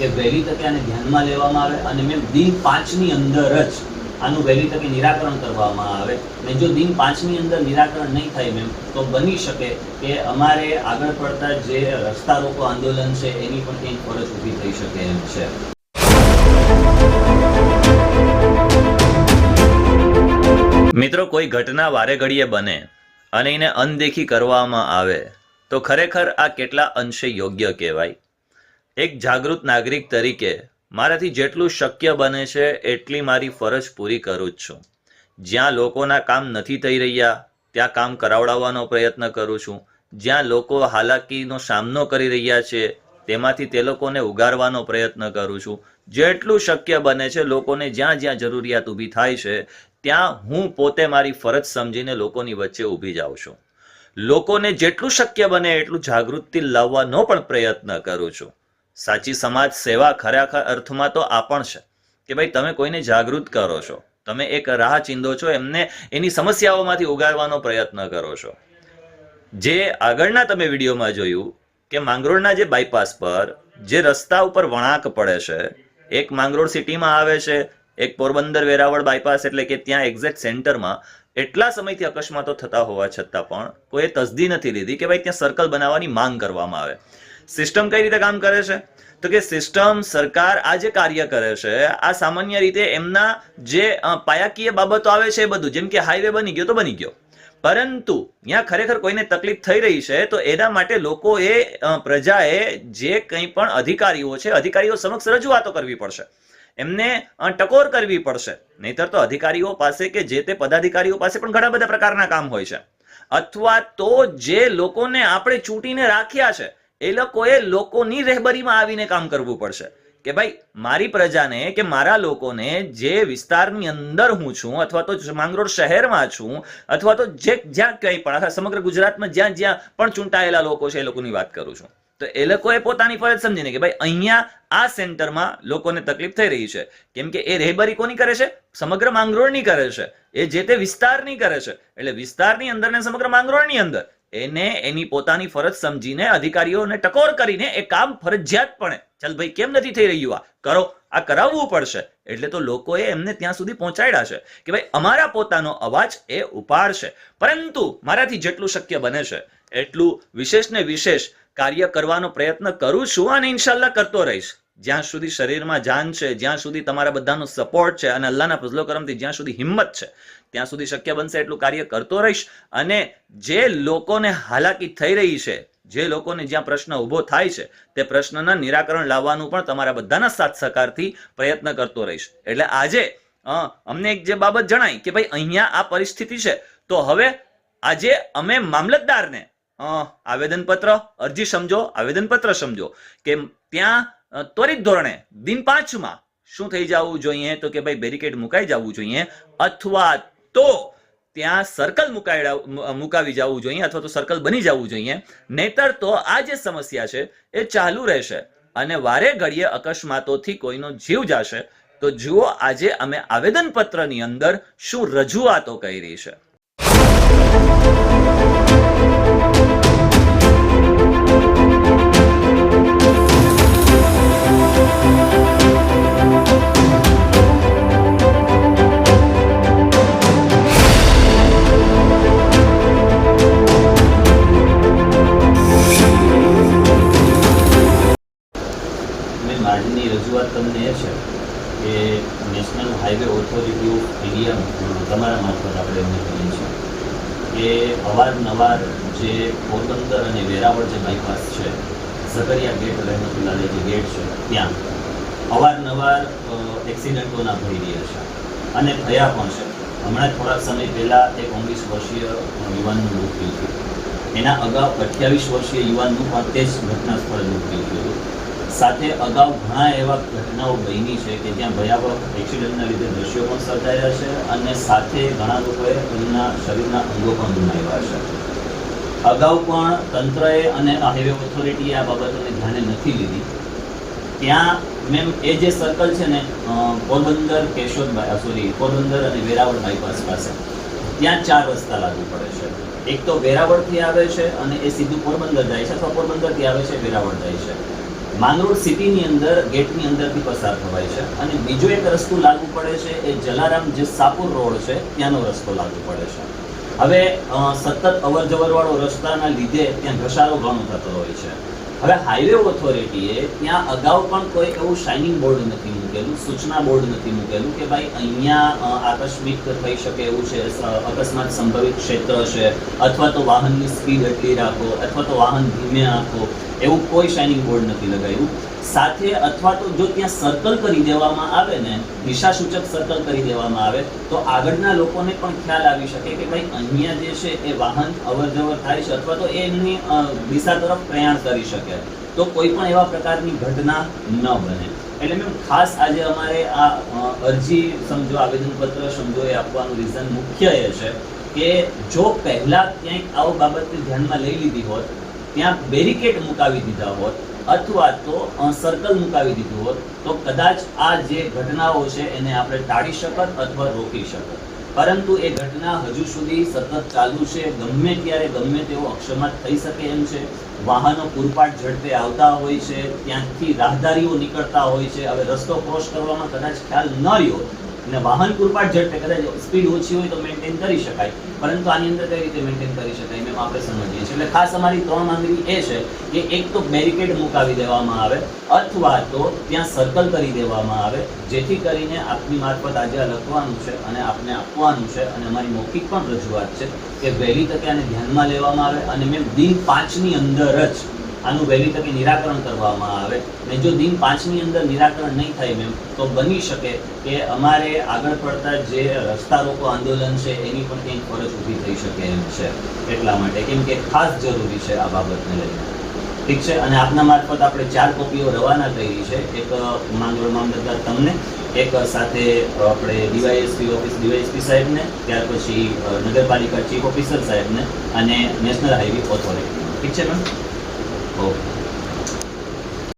કે વહેલી તકે આને ધ્યાનમાં લેવામાં આવે અને મેમ દિન પાંચની અંદર જ આનું વહેલી તકે નિરાકરણ કરવામાં આવે. ને જો દિન પાંચની અંદર નિરાકરણ નહીં થાય મેમ, તો બની શકે કે અમારે આગળ પડતા જે રસ્તા રોકો આંદોલન છે, એની પણ કંઈક ફરજ ઊભી થઈ શકે એમ છે. મિત્રો, કોઈ ઘટના વારે ઘડીએ બને અને એને અનદેખી કરવામાં આવે, તો ખરેખર આ કેટલા અંશે યોગ્ય કહેવાય? એક જાગૃત નાગરિક તરીકે મારાથી જેટલું શક્ય બને છે, એટલી મારી ફરજ પૂરી કરું જ છું. જ્યાં લોકોના કામ નથી થઈ રહ્યા, ત્યાં કામ કરાવડાવવાનો પ્રયત્ન કરું છું. જ્યાં લોકો હાલાકીનો સામનો કરી રહ્યા છે, તેમાંથી તે લોકોને ઉગારવાનો પ્રયત્ન કરું છું. જેટલું શક્ય બને છે, લોકોને જ્યાં જ્યાં જરૂરિયાત ઊભી થાય છે, ત્યાં હું પોતે મારી ફરજ સમજીને લોકોની વચ્ચે ઊભી જાઉં છું. લોકોને જેટલું શક્ય બને, એટલું જાગૃતિ લાવવાનો પણ પ્રયત્ન કરું છું. સાચી સમાજ સેવા ખરેખર અર્થમાં તો આ પણ છે કે ભાઈ તમે કોઈને જાગૃત કરો છો. તમે એક રાહ ચીંધો છો, એમને એની સમસ્યાઓમાંથી ઉગારવાનો પ્રયત્ન કરો છો. જે આગળના તમે વિડીયોમાં જોયું કે માંગરોળના જે બાયપાસ પર જે રસ્તા ઉપર વળાંક પડે છે, એક માંગરોળ સિટીમાં આવે છે, એક પોરબંદર વેરાવળ બાયપાસ એટલે કે ત્યાં એક્ઝેક્ટ સેન્ટરમાં એટલા સમયથી અકસ્માતો થતા હોવા છતાં પણ કોઈએ તસદી નથી લીધી કે ભાઈ ત્યાં સર્કલ બનાવવાની માંગ કરવામાં આવે. સિસ્ટમ કઈ રીતે કામ કરે છે? તો કે સિસ્ટમ સરકાર આ જે કાર્ય કરે છે, આ સામાન્ય રીતે એમના જે પાયાકીય બાબતો આવે છે એ બધું, જેમ કે હાઈવે બની ગયો તો બની ગયો. પરંતુ ત્યાં ખરેખર કોઈને તકલીફ થઈ રહી છે, તો એના માટે લોકોએ પ્રજાએ જે કંઈ પણ અધિકારીઓ છે, અધિકારીઓ સમક્ષ રજૂઆતો કરવી પડશે. એમને ટકોર કરવી પડશે. નહીતર તો અધિકારીઓ પાસે કે જે તે પદાધિકારીઓ પાસે પણ ઘણા બધા પ્રકારના કામ હોય છે. અથવા તો જે લોકોને આપણે ચૂંટીને રાખ્યા છે એ લોકોએ લોકોની રહેબરીમાં આવીને કામ કરવું પડશે. કે ભાઈ, મારી પ્રજાને કે મારા લોકોને જે વિસ્તારની અંદર હું છું, અથવા તો માંગરોળ શહેરમાં છું, અથવા તો જે જ્યાં કંઈ પણ, અથવા સમગ્ર ગુજરાતમાં જ્યાં જ્યાં પણ ચૂંટાયેલા લોકો છે એ લોકોની વાત કરું છું. તો એ લોકોએ પોતાની ફરજ સમજીને કે ભાઈ, અહીંયા આ સેન્ટરમાં લોકોને તકલીફ થઈ રહી છે. કેમ કે એ રહેબરી કોની કરે છે? સમગ્ર માંગરોળની કરે છે. એ જે તે વિસ્તારની કરે છે. એટલે વિસ્તારની અંદર ને સમગ્ર માંગરોળની અંદર. એને એની પોતાની ફરજ સમજીને અધિકારીઓને ટકોર કરીને એ કામ ફરજિયાતપણે ચલ ભાઈ, કેમ નથી થઈ રહ્યું આ? કરો, આ કરાવવું પડશે. એટલે તો લોકોએ એમને ત્યાં સુધી પહોંચાડ્યા છે કે ભાઈ, અમારા પોતાનો અવાજ એ ઉપાડશે. પરંતુ મારાથી જેટલું શક્ય બને છે, એટલું વિશેષ ને વિશેષ કાર્ય કરવાનો પ્રયત્ન કરું છું અને ઇન્શાલ્લાહ કરતો રહીશ. જ્યાં સુધી શરીરમાં જાન છે, જ્યાં સુધી તમારા બધાનો સપોર્ટ છે અને અલ્લાહના ફઝલો કરમથી જ્યાં સુધી હિંમત છે, ત્યાં સુધી શક્ય બનશે એટલું કાર્ય કરતો રહીશ. અને જે લોકોને હાલાકી થઈ રહી છે, જે લોકોને જ્યાં પ્રશ્ન ઊભો થાય છે, તે પ્રશ્નના નિરાકરણ લાવવાનું પણ તમારા બધાના સાથ સહકારથી પ્રયત્ન કરતો રહીશ. એટલે આજે અમને એક જે બાબત જણાય કે ભાઈ અહીંયા આ પરિસ્થિતિ છે, તો હવે આજે અમે મામલતદારને આવેદનપત્ર અરજી સમજો, આવેદનપત્ર સમજો કે ત્યાં ત્વરિત ધોરણે દિન પાંચમાં શું થઈ જવું જોઈએ તો કે ભાઈ બેરિકેડ મુકાઈ જવું જોઈએ અથવા તો ત્યાં સર્કલ મુકાઈ મુકાવી જવું જોઈએ અથવા તો સર્કલ બની જવું જોઈએ. નહીતર તો આ જે સમસ્યા છે એ ચાલુ રહેશે અને વારે ઘડીએ અકસ્માતોથી કોઈનો જીવ જશે. તો જુઓ આજે અમે આવેદનપત્રની અંદર શું રજૂઆતો કરી છે. રજૂઆત તમને એ છે કે national highway authority of India તમારા મારફત આપણે એમને કહીએ છીએ કે અવારનવાર જે પોરબંદર અને વેરાવળ જે બાયપાસ છે ઝઘડિયા ગેટ રહેમતુલ્લાહ જે ગેટ છે, ત્યાં અવારનવાર એક્સિડન્ટોના થઈ રહ્યા છે અને થયા પણ છે. હમણાં થોડાક સમય પહેલાં એક ઓગણીસ વર્ષીય યુવાનનું મૃત્યુ થયું એના અગાઉ અઠ્યાવીસ વર્ષીય યુવાનનું પણ તે જ ઘટના સ્થળે મૃત્યુ થયું હતું. સાથે અગાઉ ઘણા એવા ઘટનાઓ બની છે કે જ્યાં ભયાવહ એક્સિડન્ટના લીધે દ્રશ્યો પણ સર્જાયા છે અને સાથે ઘણા લોકોએ એમના શરીરના અંગો પણ ગુમાવ્યા છે. અગાઉ પણ તંત્રએ અને હાઈવે ઓથોરિટીએ આ બાબતોને ધ્યાને નથી લીધી. ત્યાં મેમ એ જે સર્કલ છે ને પોરબંદર કેશોદ સોરી પોરબંદર અને વેરાવળ બાયપાસ પાસે. ત્યાં ચાર રસ્તા લાગુ પડે છે. એક તો વેરાવળથી આવે છે અને એ સીધું પોરબંદર જાય છે અથવા પોરબંદરથી આવે છે, વેરાવળ જાય છે. માંગરોળ સિટીની અંદર, ગેટની અંદરથી પસાર થવાય છે. અને બીજો એક રસ્તો લાગુ પડે છે, એ જલારામ જે સાપુર રોડ છે, ત્યાંનો રસ્તો લાગુ પડે છે. હવે સતત અવર જવરવાળો રસ્તાના લીધે ત્યાં ઘસારો ઘણો થતો હોય છે. હવે હાઈવે ઓથોરિટીએ ત્યાં અગાઉ પણ કોઈ એવું શાઇનિંગ બોર્ડ નથી મૂકેલું, સૂચના બોર્ડ નથી મૂકેલું કે ભાઈ અહીંયા આકસ્મિક થઈ શકે એવું છે અકસ્માત સંભવિત ક્ષેત્ર છે, અથવા તો વાહનની સ્પીડ એટલી રાખો, અથવા તો વાહન ધીમે રાખો એવું કોઈ શાઇનિંગ બોર્ડ નથી લગાવ્યું સાથે અથવા તો જો ત્યાં સર્કલ કરી દેવામાં આવે ને, દિશાસૂચક સર્કલ કરી દેવામાં આવે, તો આગળના લોકોને પણ ખ્યાલ આવી શકે કે ભાઈ અહીંયા જે છે એ વાહન અવર જવર થાય છે અથવા તો એ એમની દિશા તરફ પ્રયાણ કરી શકે. તો કોઈ પણ એવા પ્રકારની ઘટના ન બને. એટલે મેમ ખાસ આજે અમારે આ અરજી સમજો, આવેદનપત્ર સમજો એ આપવાનું રીઝન મુખ્ય એ છે કે જો પહેલાં ક્યાંક આવો બાબતને ધ્યાનમાં લઈ લીધી હોત ત્યાં બેરિકેડ મુકાવી દીધા હોત અથવા તો સર્કલ મુકાવી દીધું હોત, તો કદાચ આ જે ઘટનાઓ છે એને આપણે ટાળી શકત અથવા રોકી શકત. પરંતુ એ ઘટના હજુ સુધી સતત ચાલુ છે, ગમે ત્યારે ગમે તેવો અક્ષમાત થઈ શકે એમ છે. વાહનો પૂરપાટ ઝડપે આવતા હોય છે, ત્યાંથી રાહદારીઓ નીકળતા હોય છે. હવે રસ્તો ક્રોસ કરવામાં કદાચ ખ્યાલ ન રહ્યો અને વાહન પૂરપાટ ઝડપે, કદાચ સ્પીડ ઓછી હોય તો મેન્ટેન કરી શકાય. પરંતુ આની અંદર કઈ રીતે મેન્ટેન કરી શકાય મેમ આપણે સમજીએ છીએ. એટલે ખાસ અમારી ત્રણ માંગણી એ છે કે એક તો બેરિકેડ મુકાવી દેવામાં આવે, અથવા તો ત્યાં સર્કલ કરી દેવામાં આવે, જેથી કરીને આપની મારફત આજે આ લખવાનું છે અને આપને આપવાનું છે અને અમારી મૌખિક પણ રજૂઆત છે કે વહેલી તકે આને ધ્યાનમાં લેવામાં આવે. અને મેમ દિન પાંચની અંદર જ આનું વહેલી તકે નિરાકરણ કરવામાં આવે ને જો દિન પાંચની અંદર નિરાકરણ નહીં થાય મેમ, તો બની શકે કે અમારે આગળ પડતા જે રસ્તા રોકો આંદોલન છે, એની પણ કંઈક ફરજ ઊભી થઈ શકે એમ છે, એટલા માટે. કેમ કે ખાસ જરૂરી છે આ બાબતને લઈને. ઠીક છે? અને આપના મારફત આપણે ચાર કોપીઓ રવાના કરી છે. એક માંગરોળ મામલતદાર તમને, એક સાથે આપણે ડીવાયએસપી ઓફિસ, ડીવાયએસપી સાહેબને, ત્યાર પછી નગરપાલિકા ચીફ ઓફિસર સાહેબને અને નેશનલ હાઈવે ઓથોરિટી ઠીક છે મેમ? 哦